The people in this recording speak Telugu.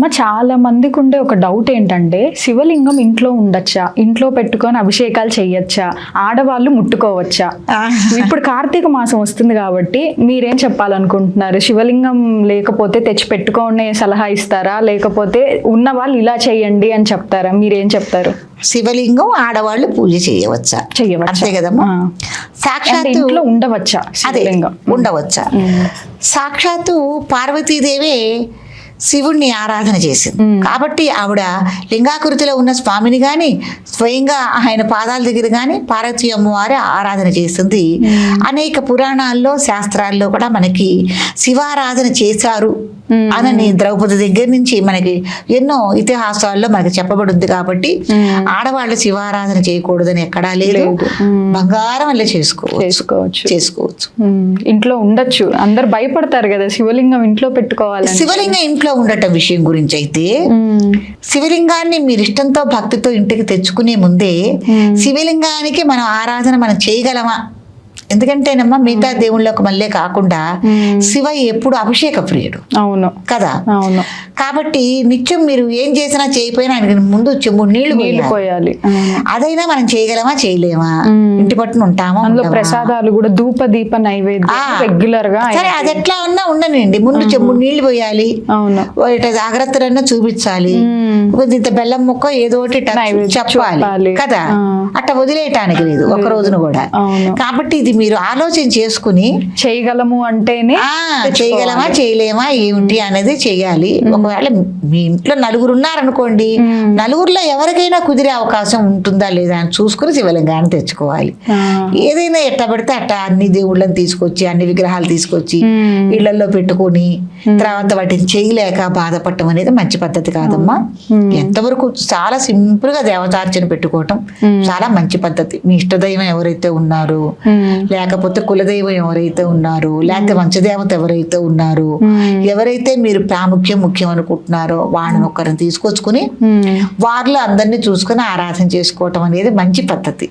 అమ్మ చాలా మందికి ఉండే ఒక డౌట్ ఏంటంటే శివలింగం ఇంట్లో ఉండొచ్చా? ఇంట్లో పెట్టుకొని అభిషేకాలు చేయొచ్చా ఆడవాళ్ళు ముట్టుకోవచ్చా? ఇప్పుడు కార్తీక మాసం వస్తుంది కాబట్టి మీరేం చెప్పాలనుకుంటున్నారు? శివలింగం లేకపోతే తెచ్చి పెట్టుకోనే సలహా ఇస్తారా? లేకపోతే ఉన్న వాళ్ళు ఇలా చేయండి అని చెప్తారా? మీరేం చెప్తారు? శివలింగం ఆడవాళ్ళు పూజ చేయవచ్చా చెయ్యవచ్చా? అంతే కదమ్మా. అంటే ఇంట్లో ఉండవచ్చా అదే శివలింగం? ఉండవచ్చా. సాక్షాత్తు పార్వతీదేవే శివుణ్ణి ఆరాధన చేసింది. కాబట్టి ఆవిడ లింగాకృతిలో ఉన్న స్వామిని గాని స్వయంగా ఆయన పాదాల దగ్గర గాని పార్వతీ అమ్మవారి ఆరాధన చేస్తుంది అనేక పురాణాల్లో శాస్త్రాల్లో కూడా మనకి శివారాధన చేశారు. అనని ద్రౌపది దగ్గర నుంచి మనకి ఎన్నో ఇతిహాసాల్లో మనకి చెప్పబడింది కాబట్టి ఆడవాళ్ళు శివారాధన చేయకూడదని ఎక్కడా లేదు. లేదు. బంగారం వల్ల చేసుకోవచ్చు. చేసుకోవచ్చు. ఇంట్లో ఉండొచ్చు. అందరు భయపడతారు కదా శివలింగం ఇంట్లో పెట్టుకోవాలని. శివలింగం ఇంట్లో ఉండటం విషయం గురించి అయితే శివలింగాన్ని మీరు ఇష్టంతో భక్తితో ఇంటికి తెచ్చుకునే ముందే శివలింగానికి మనం ఆరాధన మనం చేయగలమా? ఎందుకంటేనమ్మా మిగతా దేవుళ్ళకు మళ్ళీ కాకుండా శివ ఎప్పుడు అభిషేక ప్రియుడు. అవును. కదా? అవును. కాబట్టి నిత్యం మీరు ఏం చేసినా చేయకపోయినా ఆయనకి ముందు చెమ్ము నీళ్ళు నీళ్ళు పోయాలి. అదైనా మనం చేయగలమా చేయలేమా. ఇంటి పట్టున ఉంటామా అందులో? ప్రసాదాలు కూడా ధూప దీప నైవేద్యం. రెగ్యులర్గా సరే అది ఎట్లా ఉన్నా ఉండనండి ముందు చెమ్ము నీళ్ళు పోయాలి. అవును. జాగ్రత్తలన్నా చూపించాలి. ఇంత బెల్లం ముక్క ఏదో ఒకటి చెప్పాలి. కదా? ఆ. అట్లా వదిలేయటానికి లేదు ఒక రోజున కూడా. కాబట్టి ఇది మీరు ఆలోచన చేసుకుని చేయగలము అంటేనే చేయగలమా చేయలేమా ఏమిటి అనేది చేయాలి. ఒకవేళ మీ ఇంట్లో నలుగురు ఉన్నారనుకోండి నలుగురిలో ఎవరికైనా కుదిరే అవకాశం ఉంటుందా లేదా అని చూసుకుని శివలింగాన్ని తెచ్చుకోవాలి. ఏదైనా ఎట్లా పడితే అట్లా అన్ని దేవుళ్ళని తీసుకొచ్చి అన్ని విగ్రహాలు తీసుకొచ్చి. ఇళ్ళలో పెట్టుకొని తర్వాత వాటిని చేయలేక బాధపడటం అనేది మంచి పద్ధతి కాదమ్మా. ఎంతవరకు చాలా సింపుల్గా దేవతార్చన పెట్టుకోవటం చాలా మంచి పద్ధతి. మీ ఇష్టదైవం ఎవరైతే ఉన్నారో లేకపోతే కులదైవం ఎవరైతే ఉన్నారో లేకపోతే వంశదేవత ఎవరైతే ఉన్నారో ఎవరైతే మీరు ప్రాముఖ్యం ముఖ్యం అనుకుంటున్నారో వాళ్ళని ఒక్కరిని తీసుకొచ్చుకుని ఉమ్, వారిలో అందరినీ చూసుకుని ఆరాధన చేసుకోవటం అనేది మంచి పద్ధతి.